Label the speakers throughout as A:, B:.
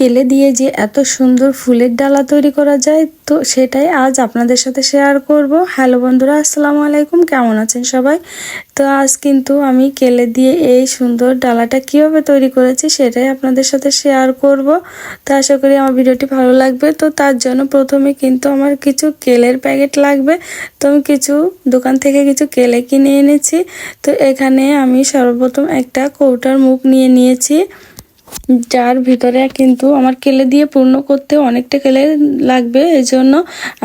A: কেলে দিয়ে যে এত সুন্দর ফুলের ডালা তৈরি করা যায়, তো সেটাই আজ আপনাদের সাথে শেয়ার করব। হ্যালো বন্ধুরা, আসসালামু আলাইকুম, কেমন আছেন সবাই? তো আজ কিন্তু আমি কেলে দিয়ে এই সুন্দর ডালাটা কীভাবে তৈরি করেছি সেটাই আপনাদের সাথে শেয়ার করব। তো আশা করি আমার ভিডিওটি ভালো লাগবে। তো তার জন্য প্রথমে কিন্তু আমার কিছু কেলের প্যাকেট লাগবে। তো আমি কিছু দোকান থেকে কিছু কেলে কিনে এনেছি। তো এখানে আমি সর্বপ্রথম একটা কৌটার মুখ নিয়ে নিয়েছি। যার ভিতরে কিন্তু আমার কেলে দিয়ে পূর্ণ করতে অনেকটা কেলে লাগবে, এজন্য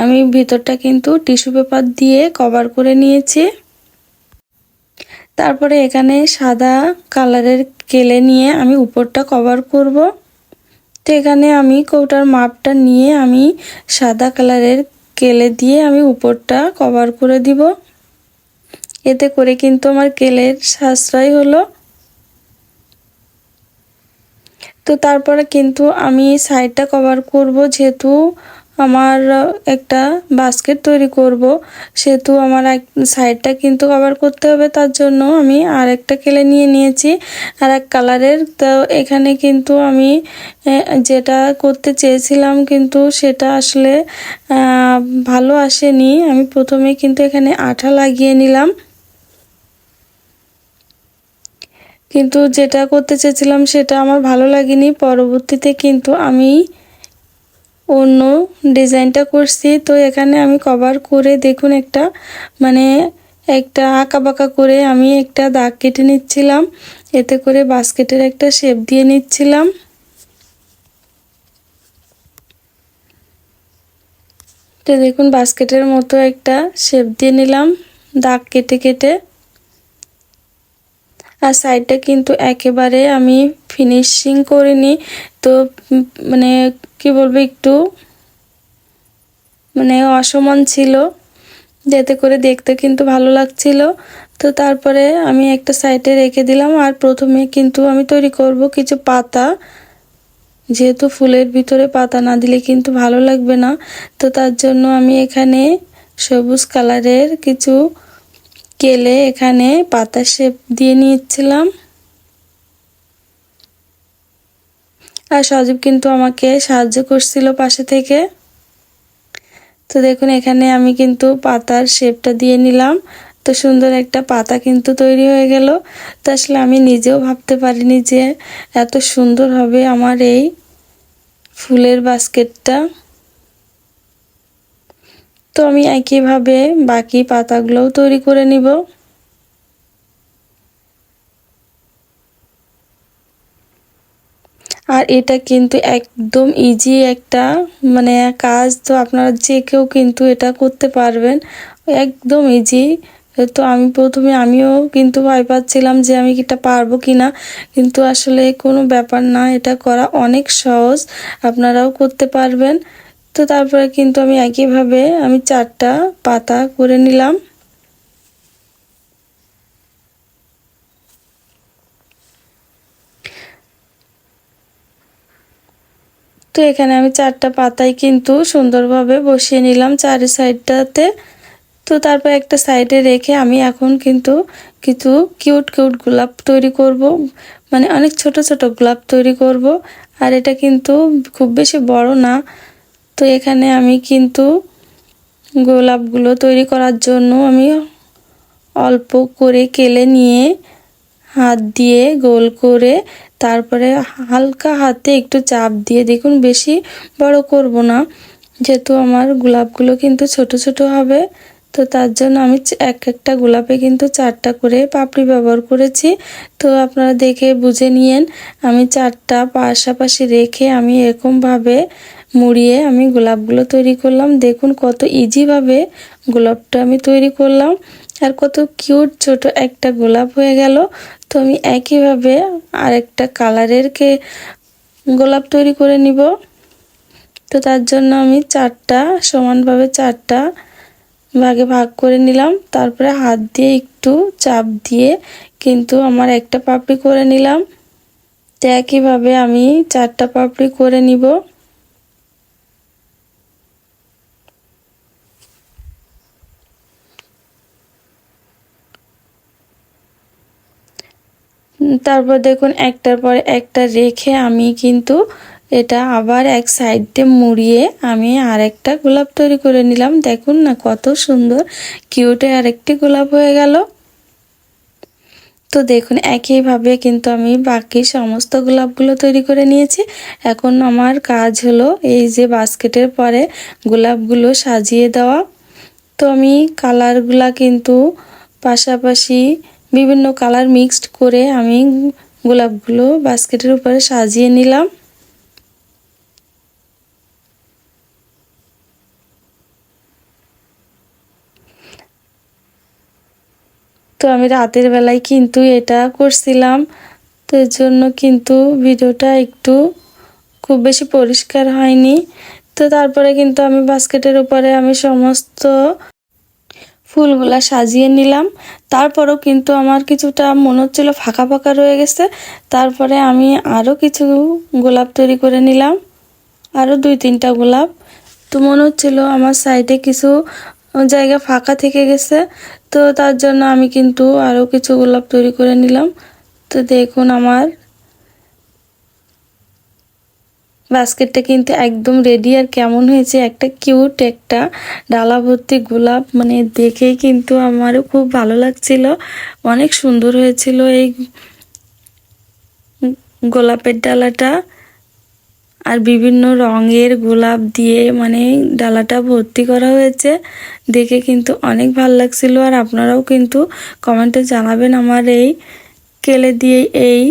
A: আমি ভিতরটা কিন্তু টিস্যু পেপার দিয়ে কভার করে নিয়েছি। তারপরে এখানে সাদা কালারের কেলে নিয়ে আমি উপরটা কভার করব। তো এখানে আমি কৌটার মাপটা নিয়ে আমি সাদা কালারের কেলে দিয়ে আমি উপরটা কভার করে দিব। এতে করে কিন্তু আমার কেলের সাশ্রয় হলো। তো তারপরে কিন্তু আমি সাইডটা কভার করব, যেহেতু আমার একটা বাস্কেট তৈরি করব, সেহেতু আমার এক সাইডটা কিন্তু কভার করতে হবে, তার জন্য আমি আর একটা কেলে নিয়ে নিয়েছি, আর এক কালারের তো এখানে কিন্তু আমি যেটা করতে চেয়েছিলাম কিন্তু সেটা আসলে ভালো আসেনি। আমি প্রথমে কিন্তু এখানে আঠা লাগিয়ে নিলাম। কিন্তু যেটা করতে চেয়েছিলাম সেটা আমার ভালো লাগেনি। পরবর্তীতে কিন্তু আমি অন্য ডিজাইনটা করছি। তো এখানে আমি কভার করে দেখুন একটা মানে একটা আঁকা বাঁকা করে আমি একটা দাগ কেটে নিচ্ছিলাম। এতে করে বাস্কেটের একটা শেপ দিয়ে নিচ্ছিলাম। তো দেখুন, বাস্কেটের মতো একটা শেপ দিয়ে নিলাম। দাগ কেটে কেটে। আর সাইডটা কিন্তু একেবারে আমি ফিনিশিং করিনি। তো মানে কি বলব একটু মানে অসমান ছিল। যাতে করে দেখতে কিন্তু ভালো লাগছিল। তো তারপরে আমি একটা সাইডে রেখে দিলাম আর প্রথমে কিন্তু আমি তৈরি করব কিছু পাতা। যেহেতু ফুলের ভিতরে পাতা না দিলে কিন্তু ভালো লাগবে না। তো তার জন্য আমি এখানে সবুজ কালারের কিছু কেলে এখানে পাতা শেপ দিয়ে নিচ্ছিলাম আর সজীব কিন্তু আমাকে সাহায্য করছিল পাশে থেকে। তো দেখুন, এখানে আমি কিন্তু পাতার শেপটা দিয়ে নিলাম। তো সুন্দর একটা পাতা কিন্তু তৈরি হয়ে গেল। তো আসলে আমি নিজেও ভাবতে পারিনি যে এত সুন্দর হবে আমার এই ফুলের বাস্কেটটা। তো আমি একইভাবে বাকি পাতাগুলোও তৈরি করে নিব। আর এটা কিন্তু একদম ইজি একটা মানে কাজ, তো আপনারা যে কেউ কিন্তু এটা করতে পারবেন। একদম ইজি তো আমি প্রথমে আমিও কিন্তু ভয় পাচ্ছিলাম যে আমি এটা পারব কি না কিন্তু আসলে কোনো ব্যাপার না, এটা করা অনেক সহজ। আপনারাও করতে পারবেন। তো তারপরে কিন্তু আমি একইভাবে আমি চারটা পাতা করে নিলাম। তো এখানে আমি চারটা পাতাই কিন্তু সুন্দরভাবে বসিয়ে নিলাম চারি সাইডটাতে। তো তারপর একটা সাইডে রেখে আমি এখন কিন্তু কিছু কিউট কিউট গোলাপ তৈরি করব। মানে অনেক ছোট ছোট গোলাপ তৈরি করব। আর এটা কিন্তু খুব বেশি বড় না। তো এখানে আমি কিন্তু গোলাপগুলো তৈরি করার জন্য আমি অল্প করে কেলে নিয়ে হাত দিয়ে গোল করে তারপরে হালকা হাতে একটু চাপ দিয়ে দেখুন বেশি বড় করব না। যেহেতু আমার গোলাপগুলো কিন্তু ছোট ছোট হবে, তো তার জন্য আমি এক একটা গোলাপে কিন্তু চারটা করে পাপড়ি ব্যবহার করেছি। তো আপনারা দেখে বুঝে নিয়েন, আমি চারটা পাশাপাশি রেখে আমি এরকমভাবে মুড়িয়ে আমি গোলাপগুলো তৈরি করলাম। দেখুন কত ইজিভাবে গোলাপটা আমি তৈরি করলাম আর কত কিউট ছোট একটা গোলাপ হয়ে গেল। তো আমি একইভাবে আরেকটা কালারের কে গোলাপ তৈরি করে নিব। তো তার জন্য আমি চারটা, সমানভাবে চারটা ভাগে ভাগ করে নিলাম। তারপরে হাত দিয়ে একটু চাপ দিয়ে কিন্তু আমার একটা পাপড়ি করে নিলাম। তো একইভাবে আমি চারটা পাপড়ি করে নিব। তারপর দেখুন, একটার পর একটা রেখে আমি কিন্তু এটা আবার এক সাইডে মুড়িয়ে আমি আরেকটা গোলাপ তৈরি করে নিলাম। দেখুন না কত সুন্দর কিউটে আরেকটি গোলাপ হয়ে গেল। তো দেখুন, একইভাবে কিন্তু আমি বাকি সমস্ত গোলাপগুলো তৈরি করে নিয়েছি। এখন আমার কাজ হলো এই যে বাস্কেটের পরে গোলাপগুলো সাজিয়ে দেওয়া। তো আমি কালারগুলা কিন্তু পাশাপাশি বিভিন্ন কালার মিক্সড করে আমি গোলাপগুলো বাস্কেটের উপরে সাজিয়ে নিলাম। তো আমি রাতের বেলায় কিন্তু এটা করছিলাম। তো এর জন্য কিন্তু ভিডিওটা একটু খুব বেশি পরিষ্কার হয়নি। তো তারপরে কিন্তু আমি বাস্কেটের উপরে আমি সমস্ত ফুলগুলা সাজিয়ে নিলাম। তারপরেও কিন্তু আমার কিছুটা মনে হচ্ছিল ফাঁকা ফাঁকা রয়ে গেছে। তারপরে আমি আরও কিছু গোলাপ তৈরি করে নিলাম। আরও দুই তিনটা গোলাপ। তো মনে হচ্ছিল আমার সাইডে কিছু জায়গা ফাঁকা থেকে গেছে। তো তার জন্য আমি কিন্তু আরও কিছু গোলাপ তৈরি করে নিলাম। তো দেখুন আমার বাস্কেটটা কিন্তু একদম রেডি আর কেমন হয়েছে? একটা কিউট একটা ডালা ভর্তি গোলাপ মানে দেখেই কিন্তু আমারও খুব ভালো লাগছিল। অনেক সুন্দর হয়েছিল এই গোলাপের ডালাটা। আর বিভিন্ন রঙের গোলাপ দিয়ে মানে ডালাটা ভর্তি করা হয়েছে। দেখে কিন্তু অনেক ভালো লাগছিল। আর আপনারাও কিন্তু কমেন্টে জানাবেন আমার এই কেলে দিয়ে এই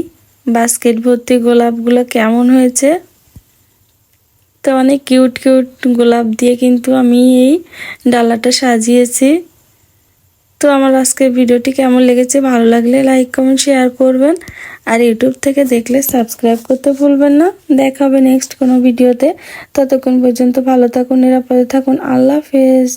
A: বাস্কেট ভর্তি গোলাপগুলো কেমন হয়েছে। তো অনেক কিউট কিউট গোলাপ দিয়ে কিন্তু আমি এই ডালাটা সাজিয়েছি। তো আমার আজকের ভিডিওটি কেমন লেগেছে, ভালো লাগলে লাইক কমেন্ট শেয়ার করবেন। আর ইউটিউব থেকে দেখলে সাবস্ক্রাইব করতে ভুলবেন না। দেখা হবে নেক্সট কোনো ভিডিওতে। ততক্ষণ পর্যন্ত ভালো থাকুন, নিরাপদে থাকুন। আল্লাহ হাফেজ।